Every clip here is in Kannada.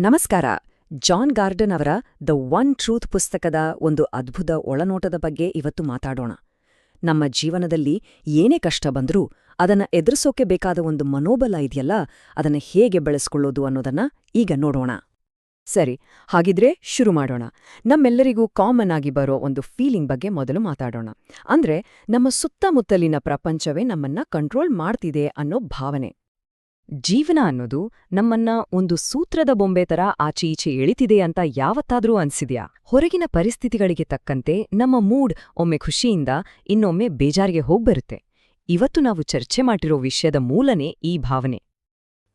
ನಮಸ್ಕಾರ. ಜಾನ್ ಗಾರ್ಡನ್ ಅವರ ದ ಒನ್ ಟ್ರೂತ್ ಪುಸ್ತಕದ ಒಂದು ಅದ್ಭುತ ಒಳನೋಟದ ಬಗ್ಗೆ ಇವತ್ತು ಮಾತಾಡೋಣ. ನಮ್ಮ ಜೀವನದಲ್ಲಿ ಏನೇ ಕಷ್ಟ ಬಂದರೂ ಅದನ್ನ ಎದುರಿಸೋಕೆ ಬೇಕಾದ ಒಂದು ಮನೋಬಲ ಇದೆಯಲ್ಲ, ಅದನ್ನ ಹೇಗೆ ಬೆಳೆಸ್ಕೊಳ್ಳೋದು ಅನ್ನೋದನ್ನ ಈಗ ನೋಡೋಣ. ಸರಿ, ಹಾಗಿದ್ರೆ ಶುರು ಮಾಡೋಣ. ನಮ್ಮೆಲ್ಲರಿಗೂ ಕಾಮನ್ ಆಗಿ ಬರೋ ಒಂದು ಫೀಲಿಂಗ್ ಬಗ್ಗೆ ಮೊದಲು ಮಾತಾಡೋಣ. ಅಂದ್ರೆ ನಮ್ಮ ಸುತ್ತಮುತ್ತಲಿನ ಪ್ರಪಂಚವೇ ನಮ್ಮನ್ನ ಕಂಟ್ರೋಲ್ ಮಾಡ್ತಿದೆ ಅನ್ನೋ ಭಾವನೆ. ಜೀವನ ಅನ್ನೋದು ನಮ್ಮನ್ನ ಒಂದು ಸೂತ್ರದ ಬೊಂಬೆ ತರ ಆಚೆ ಈಚೆ ಎಳಿತಿದೆ ಅಂತ ಯಾವತ್ತಾದ್ರೂ ಅನ್ಸಿದ್ಯಾ? ಹೊರಗಿನ ಪರಿಸ್ಥಿತಿಗಳಿಗೆ ತಕ್ಕಂತೆ ನಮ್ಮ ಮೂಡ್ ಒಮ್ಮೆ ಖುಷಿಯಿಂದ ಇನ್ನೊಮ್ಮೆ ಬೇಜಾರಿಗೆ ಹೋಗ್ಬರುತ್ತೆ ಇವತ್ತು ನಾವು ಚರ್ಚೆ ಮಾಡಿರೋ ವಿಷಯದ ಮೂಲನೇ ಈ ಭಾವನೆ.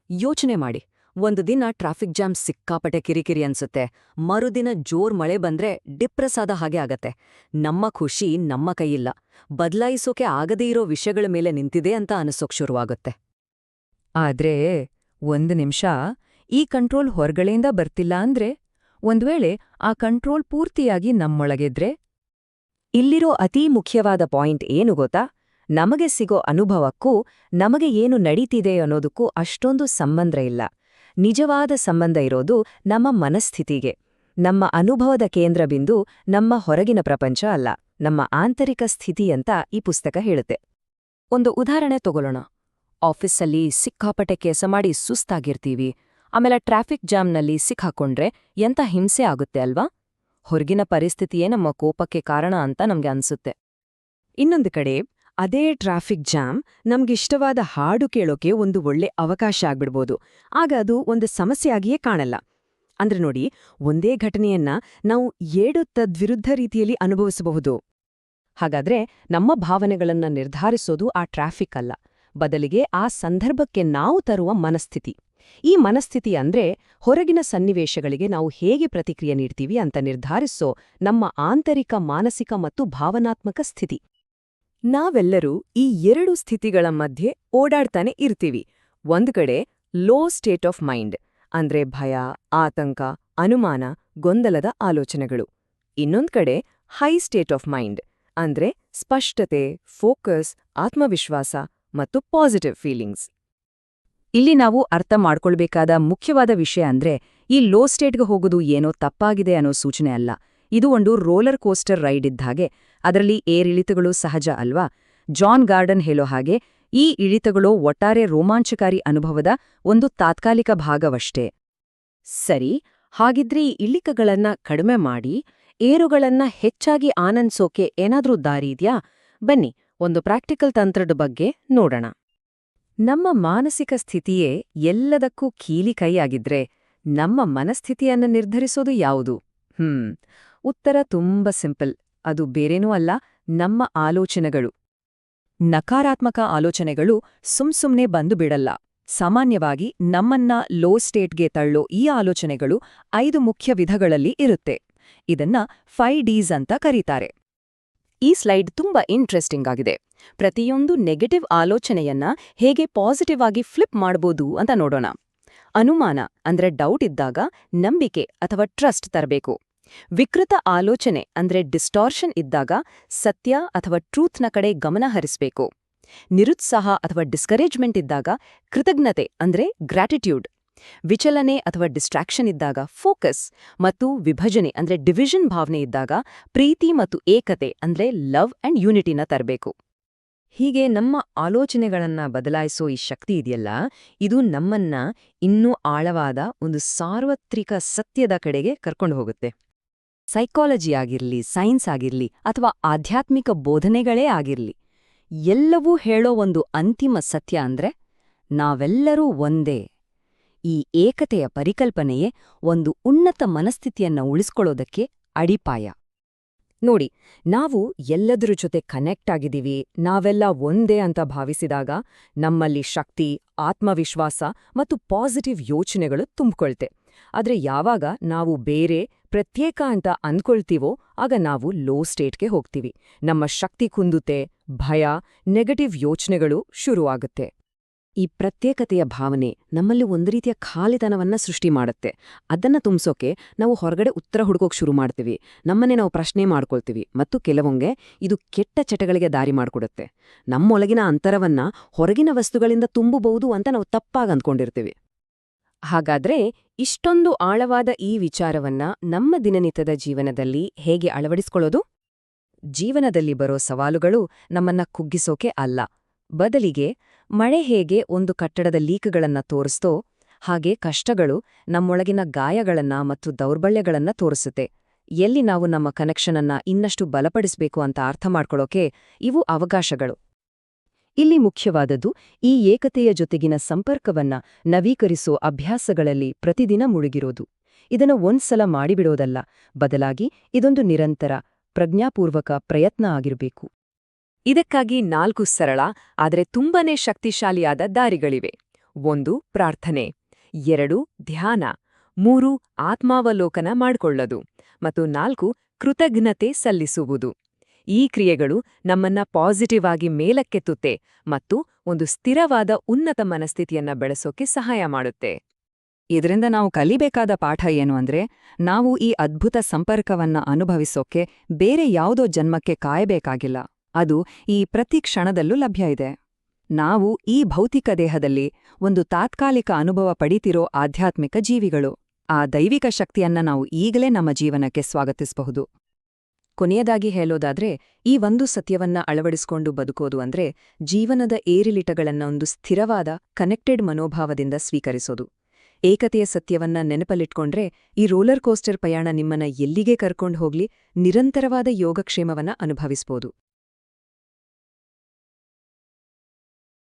ಯೋಚನೆ ಮಾಡಿ. ಒಂದು ದಿನ ಟ್ರಾಫಿಕ್ ಜಾಮ್ ಸಿಕ್ಕಾಪಟೆ ಕಿರಿಕಿರಿ ಅನ್ಸುತ್ತೆ. ಮರುದಿನ ಜೋರ್ ಮಳೆ ಬಂದ್ರೆ ಡಿಪ್ರೆಸ್ ಆದ ಹಾಗೆ ಆಗತ್ತೆ. ನಮ್ಮ ಖುಷಿ ನಮ್ಮ ಕೈಯಿಲ್ಲ. ಬದಲಾಯಿಸೋಕೆ ಆಗದೇ ಇರೋ ವಿಷಯಗಳ ಮೇಲೆ ನಿಂತಿದೆ ಅಂತ ಅನಿಸೋಕ್ ಶುರುವಾಗುತ್ತೆ. ಆದ್ರೆ ಒಂದು ನಿಮಿಷ, ಈ ಕಂಟ್ರೋಲ್ ಹೊರಗಳೆಯಿಂದ ಬರ್ತಿಲ್ಲ ಅಂದ್ರೆ ಒಂದ್ವೇಳೆ ಆ ಕಂಟ್ರೋಲ್ ಪೂರ್ತಿಯಾಗಿ ನಮ್ಮೊಳಗೆದ್ರೆ? ಇಲ್ಲಿರೋ ಅತೀ ಮುಖ್ಯವಾದ ಪಾಯಿಂಟ್ ಏನು ಗೊತ್ತಾ? ನಮಗೆ ಸಿಗೋ ಅನುಭವಕ್ಕೂ ನಮಗೆ ಏನು ನಡೀತಿದೆ ಅನ್ನೋದಕ್ಕೂ ಅಷ್ಟೊಂದು ಸಂಬಂಧ ಇಲ್ಲ. ನಿಜವಾದ ಸಂಬಂಧ ಇರೋದು ನಮ್ಮ ಮನಸ್ಥಿತಿಗೆ. ನಮ್ಮ ಅನುಭವದ ಕೇಂದ್ರ ಬಿಂದು ನಮ್ಮ ಹೊರಗಿನ ಪ್ರಪಂಚ ಅಲ್ಲ, ನಮ್ಮ ಆಂತರಿಕ ಸ್ಥಿತಿ ಅಂತ ಈ ಪುಸ್ತಕ ಹೇಳುತ್ತೆ. ಒಂದು ಉದಾಹರಣೆ ತಗೊಳ್ಳೋಣ. ಆಫೀಸಲ್ಲಿ ಸಿಕ್ಕಾಪಟ್ಟೆ ಕೆಲಸ ಮಾಡಿ ಸುಸ್ತಾಗಿರ್ತೀವಿ. ಆಮೇಲೆ ಟ್ರಾಫಿಕ್ ಜಾಮ್ನಲ್ಲಿ ಸಿಕ್ಕಾಕೊಂಡ್ರೆ ಎಂಥ ಹಿಂಸೆ ಆಗುತ್ತೆ ಅಲ್ವಾ? ಹೊರಗಿನ ಪರಿಸ್ಥಿತಿಯೇ ನಮ್ಮ ಕೋಪಕ್ಕೆ ಕಾರಣ ಅಂತ ನಮ್ಗೆ ಅನ್ಸುತ್ತೆ. ಇನ್ನೊಂದು ಕಡೆ, ಅದೇ ಟ್ರಾಫಿಕ್ ಜಾಮ್ ನಮ್ಗಿಷ್ಟವಾದ ಹಾಡು ಕೇಳೋಕೆ ಒಂದು ಒಳ್ಳೆ ಅವಕಾಶ ಆಗ್ಬಿಡ್ಬೋದು. ಆಗ ಅದು ಒಂದು ಸಮಸ್ಯೆಯಾಗಿಯೇ ಕಾಣಲ್ಲ. ಅಂದ್ರೆ ನೋಡಿ, ಒಂದೇ ಘಟನೆಯನ್ನ ನಾವು ಏಡು ತದ್ವಿರುದ್ಧ ರೀತಿಯಲ್ಲಿ ಅನುಭವಿಸಬಹುದು. ಹಾಗಾದ್ರೆ ನಮ್ಮ ಭಾವನೆಗಳನ್ನ ನಿರ್ಧಾರಿಸೋದು ಆ ಟ್ರಾಫಿಕ್ ಅಲ್ಲ. ಬದಲಿಗೆ ಆ ಸಂದರ್ಭಕ್ಕೆ ನಾವು ತರುವ ಮನಸ್ಥಿತಿ. ಈ ಮನಸ್ಥಿತಿ ಅಂದ್ರೆ ಹೊರಗಿನ ಸನ್ನಿವೇಶಗಳಿಗೆ ನಾವು ಹೇಗೆ ಪ್ರತಿಕ್ರಿಯೆ ನೀಡ್ತೀವಿ ಅಂತ ನಿರ್ಧಾರಿಸೋ ನಮ್ಮ ಆಂತರಿಕ, ಮಾನಸಿಕ ಮತ್ತು ಭಾವನಾತ್ಮಕ ಸ್ಥಿತಿ. ನಾವೆಲ್ಲರೂ ಈ ಎರಡು ಸ್ಥಿತಿಗಳ ಮಧ್ಯೆ ಓಡಾಡ್ತಾನೆ ಇರ್ತೀವಿ. ಒಂದು ಕಡೆ ಲೋ ಸ್ಟೇಟ್ ಆಫ್ ಮೈಂಡ್, ಅಂದ್ರೆ ಭಯ, ಆತಂಕ, ಅನುಮಾನ, ಗೊಂದಲದ ಆಲೋಚನೆಗಳು. ಇನ್ನೊಂದ್ ಕಡೆ ಹೈ ಸ್ಟೇಟ್ ಆಫ್ ಮೈಂಡ್, ಅಂದ್ರೆ ಸ್ಪಷ್ಟತೆ, ಫೋಕಸ್, ಆತ್ಮವಿಶ್ವಾಸ ಮತ್ತು ಪಾಸಿಟಿವ್ ಫೀಲಿಂಗ್ಸ್ ಇಲ್ಲಿ ನಾವು ಅರ್ಥ ಮಾಡ್ಕೊಳ್ಬೇಕಾದ ಮುಖ್ಯವಾದ ವಿಷಯ ಅಂದ್ರೆ, ಈ ಲೋ ಸ್ಟೇಟ್ಗೆ ಹೋಗೋದು ಏನೋ ತಪ್ಪಾಗಿದೆ ಅನ್ನೋ ಸೂಚನೆ ಅಲ್ಲ. ಇದು ಒಂದು ರೋಲರ್ ಕೋಸ್ಟರ್ ರೈಡ್ ಇದ್ದಾಗೆ ಅದರಲ್ಲಿ ಏರಿಳಿತಗಳು ಸಹಜ ಅಲ್ವಾ? ಜಾನ್ ಗಾರ್ಡನ್ ಹೇಳೋ ಹಾಗೆ, ಈ ಇಳಿತಗಳು ಒಟ್ಟಾರೆ ರೋಮಾಂಚಕಾರಿ ಅನುಭವದ ಒಂದು ತಾತ್ಕಾಲಿಕ ಭಾಗವಷ್ಟೇ. ಸರಿ, ಹಾಗಿದ್ರೆ ಈ ಇಳಿಕಗಳನ್ನ ಕಡಿಮೆ ಮಾಡಿ, ಏರುಗಳನ್ನ ಹೆಚ್ಚಾಗಿ ಆನಂದಿಸೋಕೆ ಏನಾದ್ರೂ ದಾರಿ ಇದ್ಯಾ? ಬನ್ನಿ ಒಂದು ಪ್ರಾಕ್ಟಿಕಲ್ ತಂತ್ರದ ಬಗ್ಗೆ ನೋಡೋಣ. ನಮ್ಮ ಮಾನಸಿಕ ಸ್ಥಿತಿಯೇ ಎಲ್ಲದಕ್ಕೂ ಕೀಲಿ ಕೈಯಾಗಿದ್ರೆ ನಮ್ಮ ಮನಸ್ಥಿತಿಯನ್ನು ನಿರ್ಧರಿಸೋದು ಯಾವುದು? ಹ್ಮ್, ಉತ್ತರ ತುಂಬ ಸಿಂಪಲ್. ಅದು ಬೇರೇನೂ ಅಲ್ಲ, ನಮ್ಮ ಆಲೋಚನೆಗಳು. ನಕಾರಾತ್ಮಕ ಆಲೋಚನೆಗಳು ಸುಮ್ಸುಮ್ನೆ ಬಂದು ಬಿಡಲ್ಲ. ಸಾಮಾನ್ಯವಾಗಿ ನಮ್ಮನ್ನ ಲೋ ಸ್ಟೇಟ್ಗೆ ತಳ್ಳೋ ಈ ಆಲೋಚನೆಗಳು ಐದು ಮುಖ್ಯ ವಿಧಗಳಲ್ಲಿ ಇರುತ್ತೆ. ಇದನ್ನ ಫೈ ಡೀಸ್ ಅಂತ ಕರೀತಾರೆ. ಈ ಸ್ಲೈಡ್ ತುಂಬಾ ಇಂಟ್ರೆಸ್ಟಿಂಗ್ ಆಗಿದೆ. ಪ್ರತಿಯೊಂದು ನೆಗೆಟಿವ್ ಆಲೋಚನೆಯನ್ನ ಹೇಗೆ ಪಾಸಿಟಿವ್ ಆಗಿ ಫ್ಲಿಪ್ ಮಾಡಬಹುದು ಅಂತ ನೋಡೋಣ. ಅನುಮಾನ ಅಂದ್ರೆ ಡೌಟ್ ಇದ್ದಾಗ ನಂಬಿಕೆ ಅಥವಾ ಟ್ರಸ್ಟ್ ತರಬೇಕು. ವಿಕೃತ ಆಲೋಚನೆ ಅಂದ್ರೆ ಡಿಸ್ಟಾರ್ಷನ್ ಇದ್ದಾಗ ಸತ್ಯ ಅಥವಾ ಟ್ರೂತ್ನ ಕಡೆ ಗಮನ ಹರಿಸಬೇಕು. ನಿರುತ್ಸಾಹ ಅಥವಾ ಡಿಸ್ಕರೇಜ್ಮೆಂಟ್ ಇದ್ದಾಗ ಕೃತಜ್ಞತೆ ಅಂದ್ರೆ ಗ್ರಾಟಿಟ್ಯೂಡ್ ವಿಚಲನೆ ಅಥವಾ ಡಿಸ್ಟ್ರಾಕ್ಷನ್ ಇದ್ದಾಗ ಫೋಕಸ್ ಮತ್ತು ವಿಭಜನೆ ಅಂದ್ರೆ ಡಿವಿಷನ್ ಭಾವನೆ ಇದ್ದಾಗ ಪ್ರೀತಿ ಮತ್ತು ಏಕತೆ ಅಂದ್ರೆ ಲವ್ ಅಂಡ್ ಯೂನಿಟಿನ ತರಬೇಕು. ಹೀಗೆ ನಮ್ಮ ಆಲೋಚನೆಗಳನ್ನ ಬದಲಾಯಿಸೋ ಈ ಶಕ್ತಿ ಇದೆಯಲ್ಲ, ಇದು ನಮ್ಮನ್ನ ಇನ್ನೂ ಆಳವಾದ ಒಂದು ಸಾರ್ವತ್ರಿಕ ಸತ್ಯದ ಕಡೆಗೆ ಕರ್ಕೊಂಡು ಹೋಗುತ್ತೆ. ಸೈಕಾಲಜಿ ಆಗಿರ್ಲಿ ಸೈನ್ಸ್ ಆಗಿರ್ಲಿ ಅಥವಾ ಆಧ್ಯಾತ್ಮಿಕ ಬೋಧನೆಗಳೇ ಆಗಿರ್ಲಿ, ಎಲ್ಲವೂ ಹೇಳೋ ಒಂದು ಅಂತಿಮ ಸತ್ಯ ಅಂದ್ರೆ ನಾವೆಲ್ಲರೂ ಒಂದೇ ಈ ಏಕತೆಯ ಪರಿಕಲ್ಪನೆಯೇ ಒಂದು ಉನ್ನತ ಮನಸ್ಥಿತಿಯನ್ನ ಉಳಿಸ್ಕೊಳ್ಳೋದಕ್ಕೆ ಅಡಿಪಾಯ. ನೋಡಿ, ನಾವು ಎಲ್ಲದರ ಜೊತೆ ಕನೆಕ್ಟ್ ಆಗಿದ್ದೀವಿ, ನಾವೆಲ್ಲ ಒಂದೇ ಅಂತ ಭಾವಿಸಿದಾಗ ನಮ್ಮಲ್ಲಿ ಶಕ್ತಿ, ಆತ್ಮವಿಶ್ವಾಸ ಮತ್ತು ಪಾಸಿಟಿವ್ ಯೋಚನೆಗಳು ತುಂಬಿಕೊಳ್ತೆ. ಆದರೆ ಯಾವಾಗ ನಾವು ಬೇರೆ, ಪ್ರತ್ಯೇಕ ಅಂತ ಅಂದ್ಕೊಳ್ತೀವೋ ಆಗ ನಾವು ಲೋ ಸ್ಟೇಟ್ಗೆ ಹೋಗ್ತೀವಿ. ನಮ್ಮ ಶಕ್ತಿ ಕುಂದುತ್ತೆ, ಭಯ ನೆಗೆಟಿವ್ ಯೋಚನೆಗಳು ಶುರುವಾಗುತ್ತೆ. ಈ ಪ್ರತ್ಯೇಕತೆಯ ಭಾವನೆ ನಮ್ಮಲ್ಲಿ ಒಂದು ರೀತಿಯ ಖಾಲಿತನವನ್ನ ಸೃಷ್ಟಿ ಮಾಡುತ್ತೆ. ಅದನ್ನ ತುಂಬಿಸೋಕೆ ನಾವು ಹೊರಗಡೆ ಉತ್ತರ ಹುಡುಕೋಕೆ ಶುರು ಮಾಡ್ತೀವಿ. ನಮ್ಮನ್ನೇ ನಾವು ಪ್ರಶ್ನೆ ಮಾಡ್ಕೊಳ್ತೀವಿ. ಮತ್ತು ಕೆಲವೊಂಗೆ ಇದು ಕೆಟ್ಟ ಚಟಗಳಿಗೆ ದಾರಿ ಮಾಡಿಕೊಡುತ್ತೆ. ನಮ್ಮೊಳಗಿನ ಅಂತರವನ್ನ ಹೊರಗಿನ ವಸ್ತುಗಳಿಂದ ತುಂಬಬಹುದು ಅಂತ ನಾವು ತಪ್ಪಾಗಿ ಅಂದ್ಕೊಂಡಿರ್ತೀವಿ. ಹಾಗಾದ್ರೆ ಇಷ್ಟೊಂದು ಆಳವಾದ ಈ ವಿಚಾರವನ್ನ ನಮ್ಮ ದಿನನಿತ್ಯದ ಜೀವನದಲ್ಲಿ ಹೇಗೆ ಅಳವಡಿಸ್ಕೊಳ್ಳೋದು? ಜೀವನದಲ್ಲಿ ಬರೋ ಸವಾಲುಗಳು ನಮ್ಮನ್ನ ಕುಗ್ಗಿಸೋಕೆ ಅಲ್ಲ. ಬದಲಿಗೆ ಮಳೆ ಹೇಗೆ ಒಂದು ಕಟ್ಟಡದ ಲೀಕ್ಗಳನ್ನ ತೋರಿಸ್ತೋ ಹಾಗೆ ಕಷ್ಟಗಳು ನಮ್ಮೊಳಗಿನ ಗಾಯಗಳನ್ನ ಮತ್ತು ದೌರ್ಬಲ್ಯಗಳನ್ನ ತೋರಿಸುತ್ತೆ. ಎಲ್ಲಿ ನಾವು ನಮ್ಮ ಕನೆಕ್ಷನನ್ನ ಇನ್ನಷ್ಟು ಬಲಪಡಿಸಬೇಕು ಅಂತ ಅರ್ಥ ಮಾಡ್ಕೊಳ್ಳೋಕೆ ಇವು ಅವಕಾಶಗಳು. ಇಲ್ಲಿ ಮುಖ್ಯವಾದದ್ದು ಈ ಏಕತೆಯ ಜೊತೆಗಿನ ಸಂಪರ್ಕವನ್ನ ನವೀಕರಿಸೋ ಅಭ್ಯಾಸಗಳಲ್ಲಿ ಪ್ರತಿದಿನ ಮುಳುಗಿರೋದು. ಇದನ್ನು ಒಂದ್ಸಲ ಮಾಡಿಬಿಡೋದಲ್ಲ, ಬದಲಾಗಿ ಇದೊಂದು ನಿರಂತರ, ಪ್ರಜ್ಞಾಪೂರ್ವಕ ಪ್ರಯತ್ನ ಆಗಿರಬೇಕು. ಇದಕ್ಕಾಗಿ ನಾಲ್ಕು ಸರಳ, ಆದರೆ ತುಂಬನೇ ಶಕ್ತಿಶಾಲಿಯಾದ ದಾರಿಗಳಿವೆ. ಒಂದು, ಪ್ರಾರ್ಥನೆ. ಎರಡು, ಧ್ಯಾನ. ಮೂರು, ಆತ್ಮಾವಲೋಕನ ಮಾಡಿಕೊಳ್ಳದು. ಮತ್ತು ನಾಲ್ಕು, ಕೃತಜ್ಞತೆ ಸಲ್ಲಿಸುವುದು. ಈ ಕ್ರಿಯೆಗಳು ನಮ್ಮನ್ನ ಪಾಸಿಟಿವ್ ಆಗಿ ಮೇಲಕ್ಕೆತ್ತುತ್ತೆ ಮತ್ತು ಒಂದು ಸ್ಥಿರವಾದ ಉನ್ನತ ಮನಸ್ಥಿತಿಯನ್ನ ಬೆಳೆಸೋಕೆ ಸಹಾಯ ಮಾಡುತ್ತೆ. ಇದರಿಂದ ನಾವು ಕಲಿಬೇಕಾದ ಪಾಠ ಏನು ಅಂದ್ರೆ, ನಾವು ಈ ಅದ್ಭುತ ಸಂಪರ್ಕವನ್ನ ಅನುಭವಿಸೋಕೆ ಬೇರೆ ಯಾವುದೋ ಜನ್ಮಕ್ಕೆ ಕಾಯಬೇಕಾಗಿಲ್ಲ. ಅದು ಈ ಪ್ರತಿ ಕ್ಷಣದಲ್ಲೂ ಲಭ್ಯ ಇದೆ. ನಾವು ಈ ಭೌತಿಕ ದೇಹದಲ್ಲಿ ಒಂದು ತಾತ್ಕಾಲಿಕ ಅನುಭವ ಪಡೀತಿರೋ ಆಧ್ಯಾತ್ಮಿಕ ಜೀವಿಗಳು. ಆ ದೈವಿಕ ಶಕ್ತಿಯನ್ನ ನಾವು ಈಗಲೇ ನಮ್ಮ ಜೀವನಕ್ಕೆ ಸ್ವಾಗತಿಸಬಹುದು. ಕೊನೆಯದಾಗಿ ಹೇಳೋದಾದ್ರೆ, ಈ ಒಂದು ಸತ್ಯವನ್ನ ಅಳವಡಿಸಿಕೊಂಡು ಬದುಕೋದು ಅಂದ್ರೆ ಜೀವನದ ಏರಿಳಿಟಗಳನ್ನ ಒಂದು ಸ್ಥಿರವಾದ ಕನೆಕ್ಟೆಡ್ ಮನೋಭಾವದಿಂದ ಸ್ವೀಕರಿಸೋದು. ಏಕತೆಯ ಸತ್ಯವನ್ನ ನೆನಪಲ್ಲಿಟ್ಕೊಂಡ್ರೆ, ಈ ರೋಲರ್ ಕೋಸ್ಟರ್ ಪ್ರಯಾಣ ನಿಮ್ಮನ್ನ ಎಲ್ಲಿಗೆ ಕರ್ಕೊಂಡು ಹೋಗ್ಲಿ, ನಿರಂತರವಾದ ಯೋಗಕ್ಷೇಮವನ್ನ ಅನುಭವಿಸ್ಬೋದು.